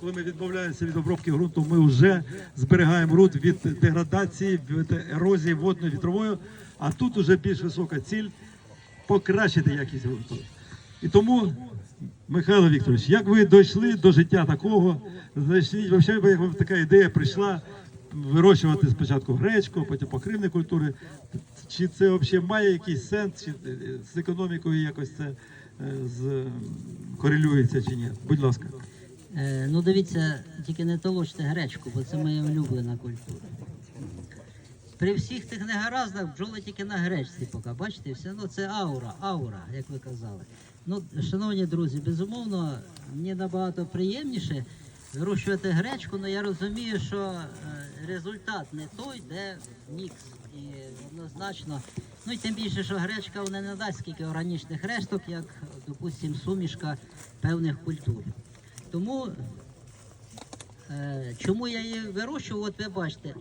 Коли ми відмовляємося від обробки ґрунту, ми вже зберігаємо ґрунт від деградації, від ерозії водно-вітрової, а тут вже більш висока ціль покращити якість ґрунту. І тому, Михайло Вікторович, як ви дійшли до життя такого, знайшли, взагалі, як вам така ідея прийшла вирощувати спочатку гречку, потім покривні культури. Чи це взагалі має якийсь сенс, чи е, з економікою якось це е, з, корелюється чи ні? Будь ласка. Е, ну дивіться, тільки не толочте гречку, бо це моя улюблена культура. При всіх тих негараздах бджоли тільки на гречці поки. Бачите, все ну це аура, аура, як ви казали. Ну, шановні друзі, безумовно, мені набагато приємніше вирощувати гречку, але я розумію, що е, результат не той, де мікс. І однозначно, ну і тим більше, що гречка вона не дасть скільки органічних решток, як, допустимо, сумішка певних культур. Тому е, чому я її вирощував, от ви бачите.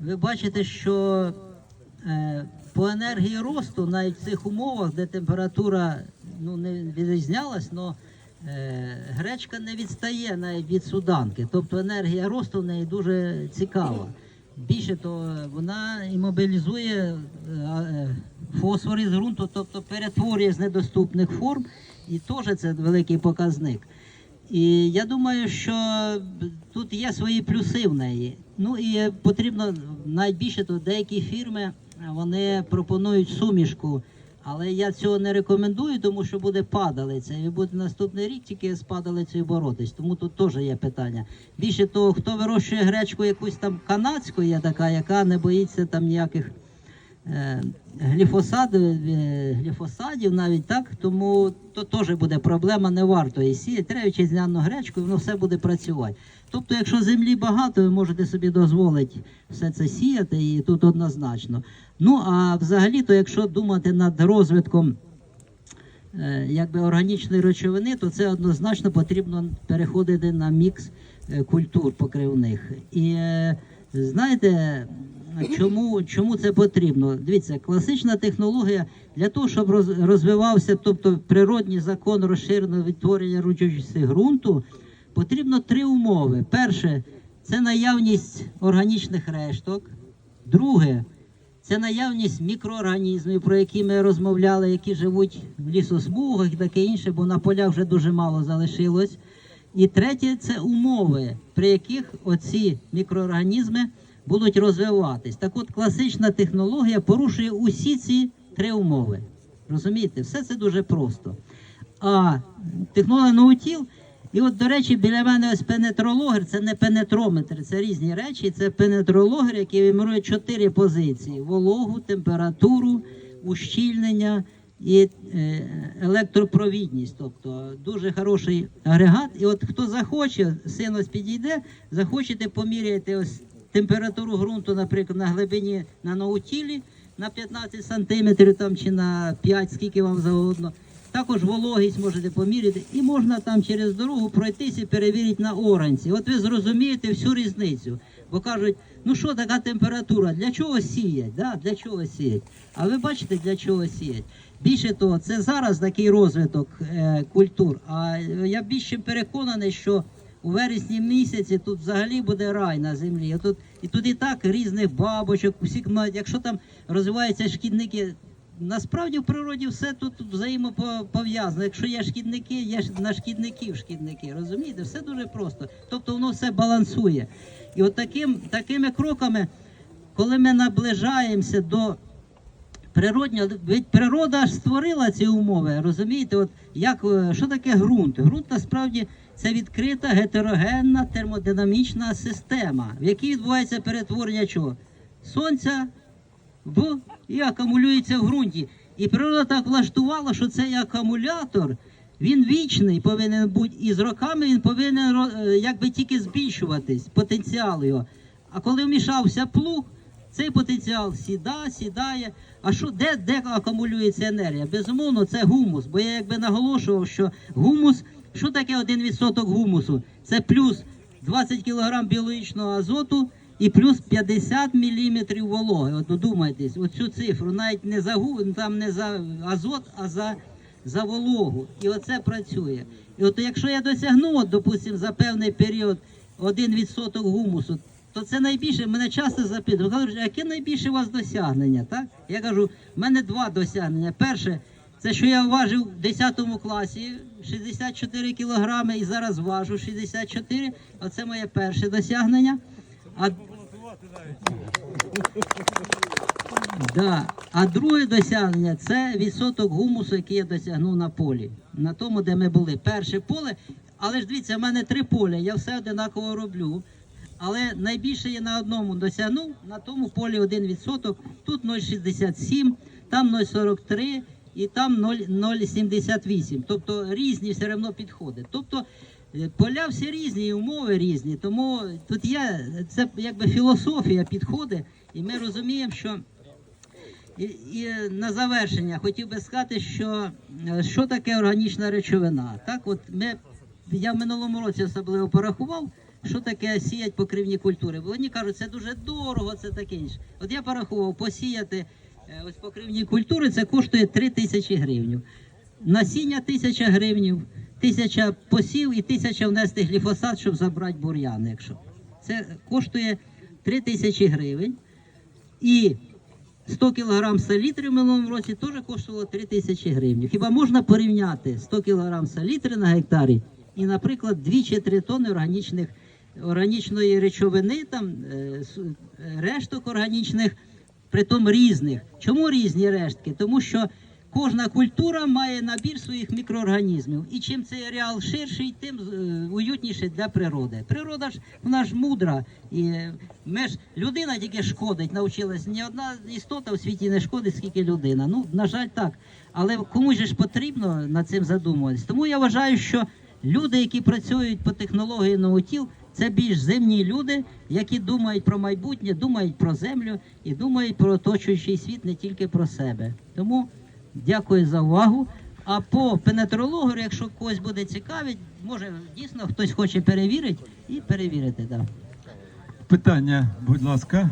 Ви бачите, що е, по енергії росту, навіть в цих умовах, де температура ну, не відрізнялась, але е, гречка не відстає навіть від суданки. Тобто енергія росту в неї дуже цікава. Більше того, вона і мобілізує е, е, фосфор із ґрунту, тобто перетворює з недоступних форм, і теж це великий показник. І я думаю, що тут є свої плюси в неї. Ну і потрібно найбільше то деякі фірми вони пропонують сумішку. Але я цього не рекомендую, тому що буде падалиця. І буде наступний рік тільки з падалицею боротись. Тому тут теж є питання. Більше того, хто вирощує гречку якусь там канадську, є така, яка не боїться там ніяких е, гліфосадів, е, гліфосадів навіть так, тому то теж буде проблема, не варто її сіяти. Треба вітчизняну гречку, і воно все буде працювати. Тобто, якщо землі багато, ви можете собі дозволити все це сіяти, і тут однозначно. Ну а взагалі, то якщо думати над розвитком е, якби органічної речовини, то це однозначно потрібно переходити на мікс е, культур покривних. І знаєте, чому, чому це потрібно? Дивіться, класична технологія для того, щоб роз- розвивався, тобто природній закон розширеного відтворення родючості ґрунту, потрібно три умови. Перше це наявність органічних решток. Друге це наявність мікроорганізмів, про які ми розмовляли, які живуть в лісосмугах і таке інше, бо на полях вже дуже мало залишилось. І третє це умови, при яких оці мікроорганізми будуть розвиватись. Так от класична технологія порушує усі ці три умови. Розумієте, все це дуже просто. А технологія наутіл, і от, до речі, біля мене ось пенетрологер, це не пенетрометр, це різні речі. Це пенетрологер, який вимірує чотири позиції: вологу, температуру, ущільнення і е, електропровідність. Тобто дуже хороший агрегат. І от хто захоче, син ось підійде, захочете поміряти ось температуру ґрунту, наприклад, на глибині на наутілі на 15 сантиметрів там чи на 5, скільки вам завгодно. Також вологість можете поміряти, і можна там через дорогу пройтись і перевірити на оранці. От ви зрозумієте всю різницю. Бо кажуть, ну що така температура, для чого сіять? Да? Для чого сіять? А ви бачите, для чого сіять? Більше того, це зараз такий розвиток е, культур. А я більш чим переконаний, що у вересні місяці тут взагалі буде рай на землі. І тут і, тут і так різних бабочок, усіх якщо там розвиваються шкідники. Насправді в природі все тут взаємопов'язано. Якщо є шкідники, є на шкідників шкідники. Розумієте, все дуже просто. Тобто воно все балансує. І от таким, такими кроками, коли ми наближаємося до ведь природа ж створила ці умови. Розумієте, от як е, що таке ґрунт? Ґрунт насправді це відкрита гетерогенна термодинамічна система, в якій відбувається перетворення чого? Сонця в і акумулюється в ґрунті. І природа так влаштувала, що цей акумулятор він вічний повинен бути, і з роками він повинен е, якби тільки збільшуватись, потенціал його. А коли вмішався плуг, цей потенціал сіда, сідає. А що де, де акумулюється енергія? Безумовно, це гумус. Бо я якби наголошував, що гумус, що таке 1% гумусу? Це плюс 20 кг біологічного азоту і плюс 50 мм вологи. От додумайтесь, оцю цифру, навіть не за там не за азот, а за за вологу. І оце працює. І от якщо я досягну, от, допустимо, за певний період 1% гумусу, то це найбільше, мене часто запитують, кажуть, яке найбільше у вас досягнення? Так? Я кажу, в мене два досягнення. Перше, це що я важив в 10 класі 64 кілограми і зараз важу 64. Оце моє перше досягнення. А, да. а друге досягнення це відсоток гумусу, який я досягнув на полі. На тому, де ми були. Перше поле. Але ж дивіться, в мене три поля, я все одинаково роблю. Але найбільше я на одному досягнув, на тому полі 1%, тут 0,67, там 0,43 і там 0 0,78. Тобто різні все одно підходи. Тобто е, поля всі різні, і умови різні. Тому тут є це якби філософія підходи, і ми розуміємо, що і, і на завершення хотів би сказати, що е, що таке органічна речовина. Так, от ми я в минулому році особливо порахував, що таке сіять покривні культури. Бо вони кажуть, це дуже дорого, це таке інше. От я порахував, посіяти е, ось покривні культури це коштує 3 тисячі гривень. Насіння тисяча гривень, тисяча посів і тисяча внести гліфосат, щоб забрати бур'яни. Якщо це коштує 3 тисячі гривень. І 100 кг селітри в минулому році теж коштувало 3 тисячі гривень. Хіба можна порівняти 100 кг селітри на гектарі і, наприклад, 2 чи 3 тонни органічних, органічної речовини, там, е, е, решток органічних, притом різних. Чому різні рештки? Тому що кожна культура має набір своїх мікроорганізмів. І чим цей ареал ширший, тим е, уютніше для природи. Природа ж вона ж мудра. І ми ж людина тільки шкодить, навчилась. Ні одна істота в світі не шкодить, скільки людина. Ну, на жаль, так. Але комусь ж потрібно над цим задумуватись. Тому я вважаю, що люди, які працюють по технології новотіл, це більш земні люди, які думають про майбутнє, думають про землю і думають про оточуючий світ не тільки про себе. Тому дякую за увагу. А по пенетрологу, якщо когось буде цікавить, може дійсно хтось хоче перевірити і перевірити. Да. Питання, будь ласка.